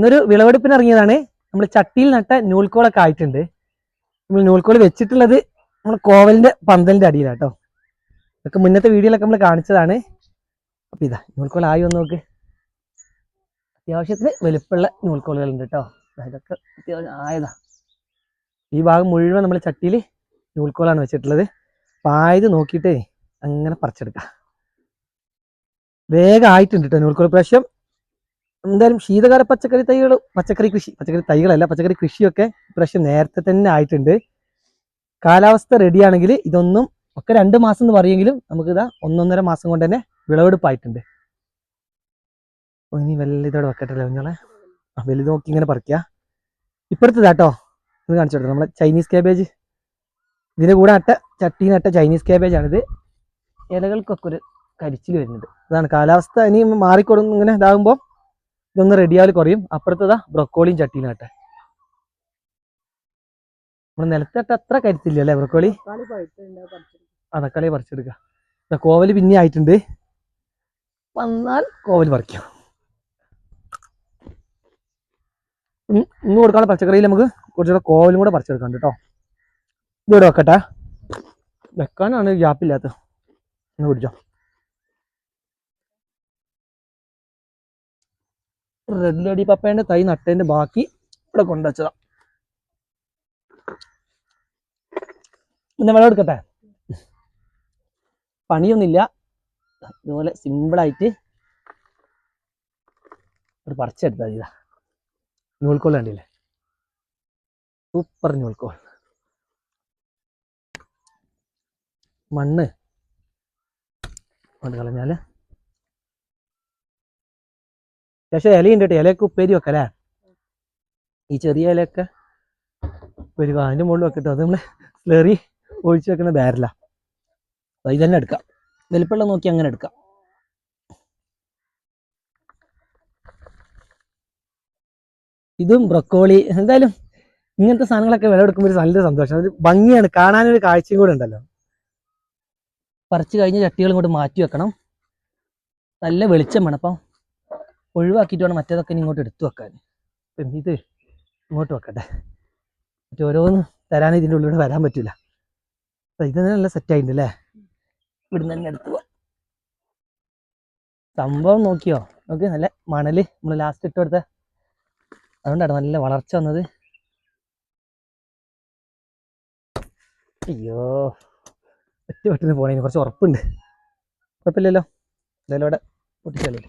ഇന്നൊരു വിളവെടുപ്പിന് ഇറങ്ങിയതാണ് നമ്മൾ ചട്ടിയിൽ നട്ട നൂൽക്കോളൊക്കെ ആയിട്ടുണ്ട്. നമ്മൾ നൂൽക്കോൾ വെച്ചിട്ടുള്ളത് നമ്മൾ കോവലിന്റെ പന്തലിന്റെ അടിയിലാട്ടോ. ഇതൊക്കെ മുന്നത്തെ വീഡിയോയിലൊക്കെ നമ്മൾ കാണിച്ചതാണ്. അപ്പൊ ഇതാ നൂൽക്കോൾ ആയി വന്ന് നോക്ക്. അത്യാവശ്യത്തിന് വലുപ്പമുള്ള നൂൽക്കോളുകളുണ്ട് കേട്ടോ. ഇതൊക്കെ അത്യാവശ്യം ആയതാ. ഈ ഭാഗം മുഴുവൻ നമ്മൾ ചട്ടിയിൽ നൂൽക്കോളാണ് വെച്ചിട്ടുള്ളത്. അപ്പൊ ആയത് നോക്കിയിട്ടേ അങ്ങനെ പറിച്ചെടുക്കാം. വേഗം ആയിട്ടുണ്ട് കേട്ടോ നൂൽക്കോൾ പ്രാവശ്യം. എന്തായാലും ശീതകാല പച്ചക്കറി തൈകൾ പച്ചക്കറി കൃഷി പച്ചക്കറി തൈകളല്ല പച്ചക്കറി കൃഷിയൊക്കെ ഇപ്രാവശ്യം നേരത്തെ തന്നെ ആയിട്ടുണ്ട്. കാലാവസ്ഥ റെഡിയാണെങ്കിൽ ഇതൊന്നും ഒക്കെ രണ്ട് മാസം എന്ന് പറയുമെങ്കിലും നമുക്ക് ഇതാ ഒന്നൊന്നര മാസം കൊണ്ട് തന്നെ വിളവെടുപ്പായിട്ടുണ്ട്. ഇനി വലുതോടെ ഇതോടെ വെക്കട്ടല്ലേ കുഞ്ഞോളെ ആ വലുത് നോക്കി ഇങ്ങനെ പറിക്കുക ഇപ്പോഴത്തെ കേട്ടോ ഇത് കാണിച്ചു കൊടുത്തു നമ്മളെ ചൈനീസ് കാബേജ് ഇതിന്റെ കൂടെ നട്ട ചട്ടി നട്ട ചൈനീസ് കാബേജ് ആണിത്. ഇലകൾക്കൊക്കെ ഒരു കരിച്ചിൽ വരുന്നുണ്ട്. അതാണ് കാലാവസ്ഥ ഇനി മാറിക്കൊടുന്ന് ഇങ്ങനെ ഇതാകുമ്പോൾ ഇതൊന്ന് റെഡിയാൽ കുറയും. അപ്പുറത്തതാ ബ്രൊക്കോളിയും ചട്ടിയും ആട്ടെ. നമ്മൾ നിലത്തട്ട അത്ര കരുത്തില്ല അല്ലേ ബ്രൊക്കോളി? ആ തക്കാളി പറിച്ചെടുക്കുക ദാ കോവൽ പിന്നെ ആയിട്ടുണ്ട്. വന്നാൽ കോവൽ പറിക്കാം. ഇന്ന് കൊടുക്കാനുള്ള പച്ചക്കറിയിൽ നമുക്ക് കുറച്ചുകൂടെ കോവലും കൂടെ പറിച്ചെടുക്കാം കേട്ടോ. ഇവിടെ വെക്കട്ടെ. വെക്കാനാണ് ഗ്യാപ്പില്ലാത്ത ഒന്ന് പിടിച്ചോ റെഡ് ലേഡി പപ്പേന്റെ തൈ നട്ടേന്റെ ബാക്കി ഇവിടെ കൊണ്ടുവച്ചതാ. പിന്നെ വെള്ളം എടുക്കട്ടെ? പണിയൊന്നുമില്ല. ഇതുപോലെ സിമ്പിളായിട്ട് ഒരു പറിച്ചെടുത്താൽ ഇതാ. നൂൽക്കോൾ കണ്ടില്ലേ? സൂപ്പർ നൂൽക്കോൾ മണ്ണ്. കൊണ്ട് കളഞ്ഞാൽ പക്ഷേ ഇലയുണ്ട് കേട്ടോ. ഇലയൊക്കെ ഉപ്പേരി വെക്കല്ലേ ഈ ചെറിയ ഇലയൊക്കെ ഒരു അതിന്റെ മുകളിൽ വെക്കട്ടോ. അത് നമ്മൾ സ്ലെറി ഒഴിച്ച് വെക്കുന്ന ബാരല അപ്പം തന്നെ എടുക്കാം. വലിപ്പമുള്ള നോക്കി അങ്ങനെ എടുക്കാം. ഇതും ബ്രൊക്കോളി. എന്തായാലും ഇങ്ങനത്തെ സാധനങ്ങളൊക്കെ വിളവെടുക്കുമ്പോൾ ഒരു നല്ല സന്തോഷം. അത് ഭംഗിയാണ്. കാണാനൊരു കാഴ്ചയും കൂടെ ഉണ്ടല്ലോ. പറിച്ചു കഴിഞ്ഞ് ചട്ടികൾ ഇങ്ങോട്ട് മാറ്റി വെക്കണം. നല്ല വെളിച്ചം വേണം. അപ്പം ഒഴിവാക്കിയിട്ട് വേണം മറ്റേതൊക്കെ ഇങ്ങോട്ട് എടുത്തു വെക്കാൻ അപ്പം ഇത് ഇങ്ങോട്ട് വെക്കട്ടെ. മറ്റേ ഓരോന്ന് തരാൻ ഇതിന്റെ ഉള്ളിലൂടെ വരാൻ പറ്റില്ല അപ്പം ഇത് നല്ല സെറ്റ് ആയിട്ടുണ്ട് അല്ലേ? ഇവിടുന്ന് തന്നെ എടുത്തു പോവാം. സംഭവം നോക്കിയോ? നോക്കി നല്ല മണൽ നമ്മൾ ലാസ്റ്റ് ഇട്ട് കൊടുത്ത. അതുകൊണ്ടാണ് നല്ല വളർച്ച വന്നത്. അയ്യോ. ഒറ്റ പെട്ടെന്ന് പോണേന് കുറച്ച് ഉറപ്പുണ്ട്. കുഴപ്പമില്ലല്ലോ. എന്തായാലും അവിടെ പൊട്ടിച്ചല്ലേ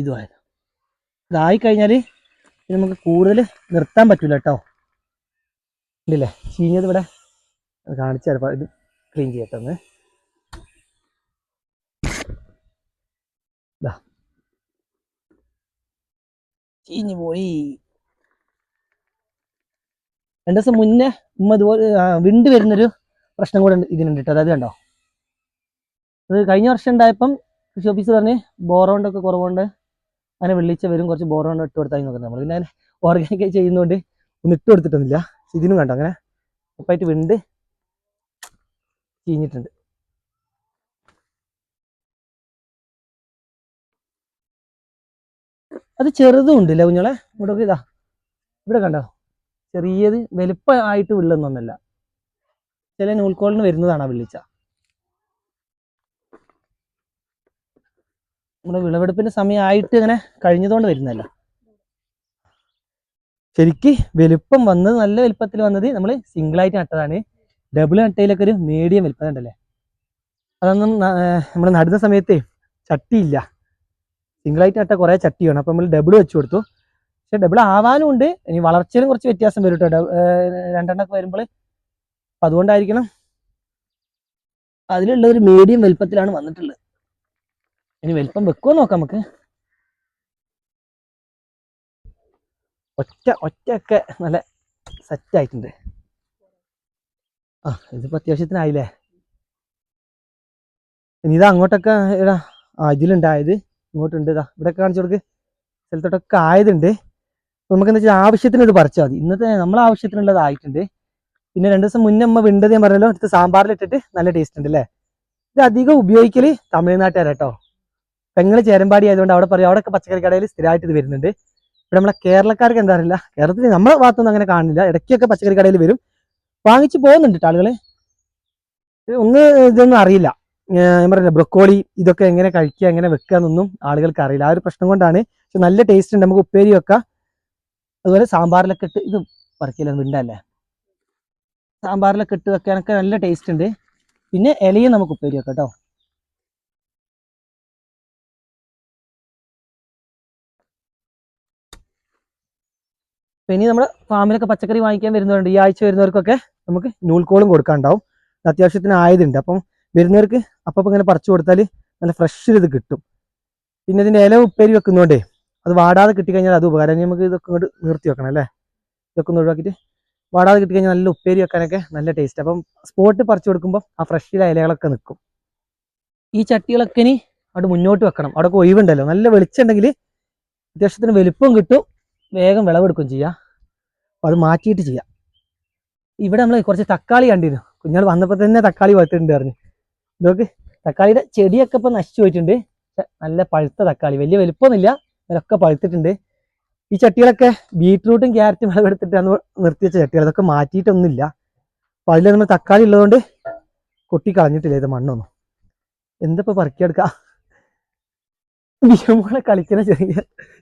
ഇതുമായിരുന്നു ഇതായി കഴിഞ്ഞാൽ നമുക്ക് കൂടുതൽ നിർത്താൻ പറ്റില്ല കേട്ടോ. ഇല്ലേ? ചീഞ്ഞത് ഇവിടെ കാണിച്ചു തരപ്പോൾ ഇത് ക്ലീൻ ചെയ്യട്ടെന്ന്. ചീഞ്ഞു പോയി. രണ്ട് ദിവസം മുന്നേ ഉമ്മ ഇതുപോലെ വിണ്ട് വരുന്നൊരു പ്രശ്നം കൂടെ ഇതിനുണ്ട് കേട്ടോ. അതായത് കണ്ടോ? അത് കഴിഞ്ഞ വർഷം ഉണ്ടായപ്പം കൃഷി ഓഫീസർ പറഞ്ഞ് ബോറോണ്ടൊക്കെ കുറവുണ്ട്. അങ്ങനെ വെള്ളിച്ച വരും കുറച്ച് ബോറോണ്ട് ഇട്ട് കൊടുത്താൽ നോക്കുന്നത് നമ്മൾ പിന്നെ ഓർഗാനിക് ഓർഗാനിക് ചെയ്യുന്നതുകൊണ്ട് ഒന്നും ഇട്ട് കൊടുത്തിട്ടൊന്നുമില്ല. ഇതിനും കണ്ടോ അങ്ങനെ ഉപ്പായിട്ട് വിണ്ട് ചീഞ്ഞിട്ടുണ്ട്. അത് ചെറുതും ഉണ്ട് ഇല്ല കുഞ്ഞോളെ ഇവിടെ ഇതാ. ഇവിടെ കണ്ടോ? ചെറിയത് വലുപ്പമായിട്ട് വിള്ളുന്നൊന്നല്ല ചില നൂൽക്കോളിന് വരുന്നതാണ് ആ വിള്ളിച്ച. നമ്മുടെ വിളവെടുപ്പിന്റെ സമയമായിട്ട് ഇങ്ങനെ കഴിഞ്ഞതുകൊണ്ട് വരുന്നതല്ല. ശരിക്ക് വലുപ്പം വന്നത് നല്ല വലുപ്പത്തിൽ വന്നത് നമ്മൾ സിംഗിൾ ആയിട്ട് നട്ടതാണ്. ഡബിൾ നട്ടയിലൊക്കെ ഒരു മീഡിയം വലുപ്പം ഉണ്ടല്ലേ? അതൊന്നും നമ്മൾ നടുന്ന സമയത്ത് ചട്ടിയില്ല. സിംഗിൾ ആയിട്ട് നട്ട കുറേ ചട്ടി വേണം അപ്പം നമ്മൾ ഡബിൾ വെച്ച് കൊടുത്തു. പക്ഷെ ഡബിൾ ആവാനും ഉണ്ട്. ഇനി വളർച്ചയിലും കുറച്ച് വ്യത്യാസം വരും കേട്ടോ രണ്ടെണ്ണൊക്കെ വരുമ്പോൾ അപ്പം അതുകൊണ്ടായിരിക്കണം അതിലുള്ള ഒരു മീഡിയം വലുപ്പത്തിലാണ് വന്നിട്ടുള്ളത്. ഇനി വലിപ്പം വെക്കുമോ നോക്കാം നമുക്ക്. ഒറ്റ ഒറ്റയൊക്കെ നല്ല സെറ്റ് ആയിട്ടുണ്ട്. ആ ഇതിപ്പോ അത്യാവശ്യത്തിനായില്ലേ? ഇനി ഇത് അങ്ങോട്ടൊക്കെ ഇടാ ആ ഇതിലുണ്ടായത് ഇങ്ങോട്ടുണ്ട്. ഇതാ ഇവിടെ കാണിച്ചു കൊടുക്ക്. സ്ഥലത്തോട്ടൊക്കെ ആയതുണ്ട്. അപ്പൊ നമുക്ക് എന്താ വെച്ചാൽ ആവശ്യത്തിന് ഇത് പറിച്ചാൽ മതി. ഇന്നത്തെ നമ്മളെ ആവശ്യത്തിനുള്ളത് ആയിട്ടുണ്ട്. പിന്നെ രണ്ട് ദിവസം മുന്നേ അമ്മ വിണ്ടത് ഞാൻ പറഞ്ഞല്ലോ എടുത്ത് സാമ്പാറിലിട്ടിട്ട് നല്ല ടേസ്റ്റ് ഉണ്ട് അല്ലേ ഇത് അധികം ഉപയോഗിക്കൽ തമിഴ്നാട്ടുകാരാ പെങ്ങൾ ചേരമ്പാടി ആയതുകൊണ്ട് അവിടെ പറയും അവിടെയൊക്കെ പച്ചക്കറി കടയിൽ സ്ഥിരമായിട്ട് ഇത് വരുന്നുണ്ട്. ഇവിടെ നമ്മളെ കേരളക്കാർക്ക് എന്താ അറിയില്ല? കേരളത്തിൽ നമ്മുടെ ഭാഗത്തൊന്നും അങ്ങനെ കാണുന്നില്ല ഇടയ്ക്കൊക്കെ പച്ചക്കറി കടയിൽ വരും. വാങ്ങിച്ചു പോകുന്നുണ്ട് ഇത് ഒന്ന് ഇതൊന്നും അറിയില്ല. ഞാൻ പറഞ്ഞില്ല ബ്രൊക്കോളി ഇതൊക്കെ എങ്ങനെ കഴിക്കുക എങ്ങനെ വെക്കുക എന്നൊന്നും ആളുകൾക്ക് അറിയില്ല. ആ ഒരു പ്രശ്നം കൊണ്ടാണ്. പക്ഷെ നല്ല ടേസ്റ്റ് ഉണ്ട്. നമുക്ക് ഉപ്പേരി വെക്കാം. അതുപോലെ സാമ്പാറിലൊക്കെ ഇട്ട് ഇത് പറക്കില്ല വിണ്ടല്ലേ? സാമ്പാറിലൊക്കെ ഇട്ട് വെക്കാനൊക്കെ നല്ല ടേസ്റ്റ് ഉണ്ട്. പിന്നെ ഇലയും നമുക്ക് ഉപ്പേരി വെക്കാം കേട്ടോ അപ്പൊ ഇനി നമ്മുടെ ഫാമിലൊക്കെ പച്ചക്കറി വാങ്ങിക്കാൻ വരുന്നവരുണ്ട്. ഈ ആഴ്ച വരുന്നവർക്കൊക്കെ നമുക്ക് നൂൽക്കോളും കൊടുക്കാണ്ടാവും അത്യാവശ്യത്തിന് ആയതുണ്ട്. അപ്പം വരുന്നവർക്ക് അപ്പം ഇങ്ങനെ പറിച്ചു കൊടുത്താൽ നല്ല ഫ്രഷ് ഇത് കിട്ടും. പിന്നെ ഇതിന്റെ ഇല ഉപ്പേരി വെക്കുന്നോണ്ടേ അത് വാടാതെ കിട്ടിക്കഴിഞ്ഞാൽ അത് ഉപകാരം. നമുക്ക് ഇതൊക്കെ ഇങ്ങോട്ട് നിർത്തി വെക്കണം അല്ലേ? ഇതൊക്കെ ഒന്ന് ഒഴിവാക്കിയിട്ട് വാടാതെ കിട്ടിക്കഴിഞ്ഞാൽ നല്ല ഉപ്പേരി വെക്കാനൊക്കെ നല്ല ടേസ്റ്റ് അപ്പം സ്പോട്ട് പറിച്ചു കൊടുക്കുമ്പോൾ ആ ഫ്രഷിലെ ഇലകളൊക്കെ നിൽക്കും ഈ ചട്ടികളൊക്കെ ഇനി അവിടെ മുന്നോട്ട് വെക്കണം. അവിടെ ഒഴിവുണ്ടല്ലോ. നല്ല വെളിച്ചുണ്ടെങ്കിൽ അത്യാവശ്യത്തിന് വലുപ്പം കിട്ടും. വേഗം വിളവെടുക്കും ചെയ്യാം. അപ്പോൾ അത് മാറ്റിയിട്ട് ചെയ്യാം. ഇവിടെ നമ്മൾ കുറച്ച് തക്കാളി കണ്ടിരുന്നു. കുഞ്ഞാൾ വന്നപ്പോൾ തന്നെ തക്കാളി വളർത്തിട്ടുണ്ട് പറഞ്ഞു. നോക്ക് തക്കാളിയുടെ ചെടിയൊക്കെ ഇപ്പം നശിച്ചു പോയിട്ടുണ്ട്. നല്ല പഴുത്ത തക്കാളി വലിയ വലുപ്പമൊന്നുമില്ല. അതിലൊക്കെ പഴുത്തിട്ടുണ്ട്. ഈ ചട്ടികളൊക്കെ ബീറ്റ്റൂട്ടും ക്യാരറ്റും വിളവെടുത്തിട്ട് അന്ന് നിർത്തി വെച്ച ചട്ടികൾ. അതൊക്കെ മാറ്റിയിട്ടൊന്നുമില്ല. അപ്പോൾ അതിൽ നമ്മൾ തക്കാളി ഉള്ളതുകൊണ്ട് കൊട്ടി കളഞ്ഞിട്ടില്ല ഇത് മണ്ണൊന്നും. എന്തപ്പോൾ പറിക്കിയെടുക്കാം? ബിയമോളെ കളിക്കുന്ന ചെറിയ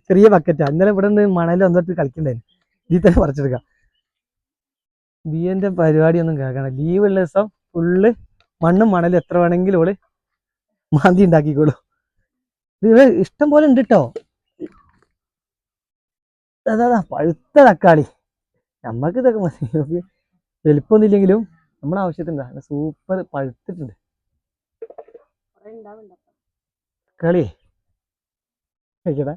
ചെറിയ ബക്കറ്റാ ഇന്നലെ ഇവിടെ നിന്ന് മണൽ വന്നിട്ട് കളിക്കണ്ടായിരുന്നു. ഇതിൽ തന്നെ പറിച്ചെടുക്കാം. ബിയന്റെ പരിപാടിയൊന്നും കേൾക്കണം ലീവ് ഉള്ള ദിവസം ഫുള്ള് മണ്ണും മണലും എത്ര വേണമെങ്കിലും ഓൾ മാന്തി ഉണ്ടാക്കിക്കോളൂ. ഇത് ഇഷ്ടം പോലെ ഉണ്ട് കേട്ടോ അതാ പഴുത്ത തക്കാളി. നമ്മക്ക് ഇതൊക്കെ മതി. വലുപ്പമൊന്നും ഇല്ലെങ്കിലും നമ്മുടെ ആവശ്യത്തിന് സൂപ്പർ പഴുത്തിട്ടുണ്ട്. തക്കാളി കഴിക്കട്ടെ?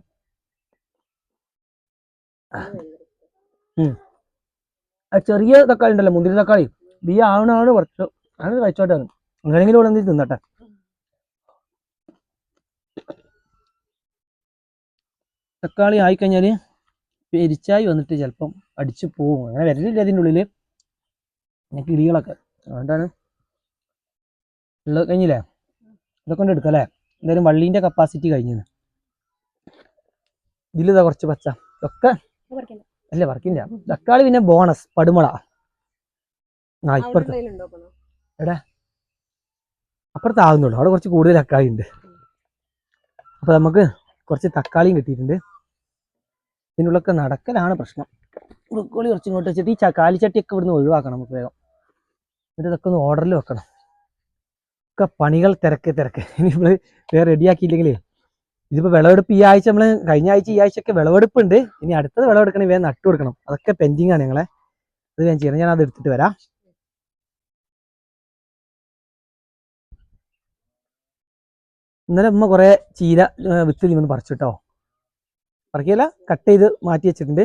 ചെറിയ തക്കാളി ഉണ്ടല്ലോ മുന്തിരി തക്കാളി. ബി ആവണാണ് കുറച്ച് അങ്ങനെ കഴിച്ചോട്ടെ. അങ്ങനെയെങ്കിലും ഇവിടെ എന്തെങ്കിലും തിന്നട്ടെ. തക്കാളി ആയിക്കഴിഞ്ഞാൽ പെരിച്ചായി വന്നിട്ട് ചിലപ്പം അടിച്ചു പോകും അങ്ങനെ വരലില്ല അതിന്റെ ഉള്ളിൽ. പിന്നെ കിളികളൊക്കെ. അതുകൊണ്ടാണ്. ഉള്ളത് കഴിഞ്ഞില്ലേ? ഇതൊക്കെ കൊണ്ട് എടുക്കാം അല്ലേ? എന്തായാലും വള്ളീന്റെ കപ്പാസിറ്റി കഴിഞ്ഞു ഇതിലിതാ കുറച്ച് പച്ച. ഇതൊക്കെ അല്ല വർക്കില്ല തക്കാളി പിന്നെ ബോണസ് പടുമള. ആ എടാ അപ്പുറത്ത് ആകുന്നുള്ളൂ അവിടെ കുറച്ച് കൂടുതൽ തക്കാളി ഉണ്ട്. അപ്പൊ നമുക്ക് കുറച്ച് തക്കാളിയും കിട്ടിയിട്ടുണ്ട്. ഇതിനുള്ളൊക്കെ നടക്കലാണ് പ്രശ്നം. ബ്രൊക്കോളി കുറച്ച് ഇങ്ങോട്ട് വെച്ചിട്ട് ഈ കാലിച്ചട്ടിയൊക്കെ ഇവിടുന്ന് ഒഴിവാക്കണം നമുക്ക് വേഗം. എന്നിട്ട് ഇതൊക്കെ ഒന്ന് ഓർഡറിൽ വെക്കണം. ഒക്കെ പണികൾ തിരക്ക് തിരക്ക്. ഇനി നമ്മൾ വേറെ റെഡിയാക്കിയില്ലെങ്കിലേ ഇതിപ്പോ വിളവെടുപ്പ് ഈ ആഴ്ച നമ്മൾ കഴിഞ്ഞ ആഴ്ച ഈ ആഴ്ചയൊക്കെ വിളവെടുപ്പുണ്ട്. ഇനി അടുത്തത് വിളവെടുക്കണേ വേഗം നട്ടു കൊടുക്കണം. അതൊക്കെ പെൻഡിങ് ആണ് ഞങ്ങളെ അത് ഞാൻ ചെയ്യണം. ഞാൻ അത് എടുത്തിട്ട് വരാം. ഇന്നലെ ഉമ്മ കുറെ ചീര വിത്ത് നിന്ന് പറിച്ചു കേട്ടോ പറിക്കില്ല കട്ട് ചെയ്ത് മാറ്റി വെച്ചിട്ടുണ്ട്.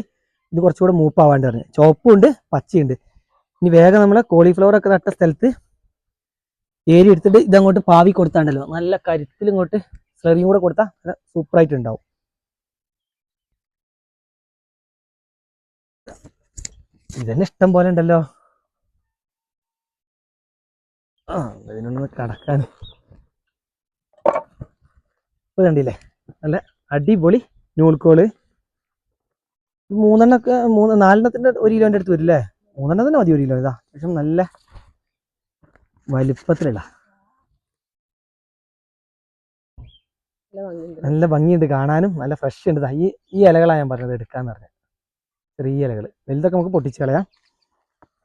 ഇത് കുറച്ചുകൂടെ മൂപ്പാവാണ്ട് പറഞ്ഞു. ചുവപ്പും ഉണ്ട് പച്ചയുണ്ട് ഇനി വേഗം നമ്മൾ കോളിഫ്ലവർ ഒക്കെ നട്ട സ്ഥലത്ത് ഏരി എടുത്തിട്ട് ഇതങ്ങോട്ട് പാവി കൊടുത്താണ്ടല്ലോ. നല്ല കരുത്തിൽ ഇങ്ങോട്ട് സ്ലറിയും കൂടെ കൊടുത്താൽ നല്ല സൂപ്പറായിട്ട് ഉണ്ടാവും ഇതന്നെ ഇഷ്ടം പോലെ ഉണ്ടല്ലോ. ആ ഇതിനൊന്ന് കടക്കാൻ. ഇപ്പൊ കണ്ടില്ലേ? നല്ല അടിപൊളി നൂൽക്കോൾ മൂന്നെണ്ണൊക്കെ മൂന്ന് നാലെണ്ണത്തിന്റെ ഒരു കിലോന്റെ അടുത്ത് വരില്ലേ? മൂന്നെണ്ണത്തിന് മതി ഒരു കിലോ ഇതാ. പക്ഷെ നല്ല വലിപ്പത്തിലുള്ള നല്ല ഭംഗിയുണ്ട് കാണാനും നല്ല ഫ്രഷ് ഉണ്ട്. ഈ ഈ ഇലകളാണ് ഞാൻ പറഞ്ഞത് എടുക്കാന്ന് പറഞ്ഞത്. ചെറിയ ഇലകൾ വലുതൊക്കെ നമുക്ക് പൊട്ടിച്ച് കളയാം.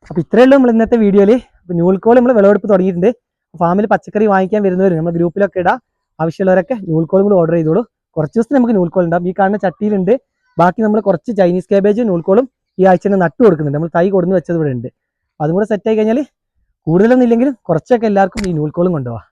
അപ്പൊ ഇത്രയേ ഉള്ളൂ നമ്മൾ ഇന്നത്തെ വീഡിയോയിൽ അപ്പൊ ന്യൂൽക്കോൾ നമ്മൾ വിളവെടുപ്പ് തുടങ്ങിയിട്ടുണ്ട്. ഫാമിൽ പച്ചക്കറി വാങ്ങിക്കാൻ വരുന്നവർ നമ്മൾ ഗ്രൂപ്പിലൊക്കെ ഇടാം. ആവശ്യമുള്ളവരൊക്കെ നൂൽക്കോളും കൂടി ഓർഡർ ചെയ്തോളൂ. കുറച്ച് ദിവസത്തിന് നമുക്ക് ന്യൂൽക്കോൾ ഉണ്ടാകും ഈ കാണുന്ന ചട്ടിയിലുണ്ട്. ബാക്കി നമ്മൾ കുറച്ച് ചൈനീസ് കാബേജും ന്യൂൽക്കോളും ഈ ആഴ്ച തന്നെ നട്ടു കൊടുക്കുന്നുണ്ട്. നമ്മൾ തൈ കൊടുന്ന് വെച്ചത് ഇവിടെ ഉണ്ട്. അതും കൂടെ സെറ്റ് ആയി കഴിഞ്ഞാൽ കൂടുതലൊന്നും ഇല്ലെങ്കിലും കുറച്ചൊക്കെ എല്ലാവർക്കും ഈ ന്യൂൽക്കോളും കൊണ്ടുപോകാം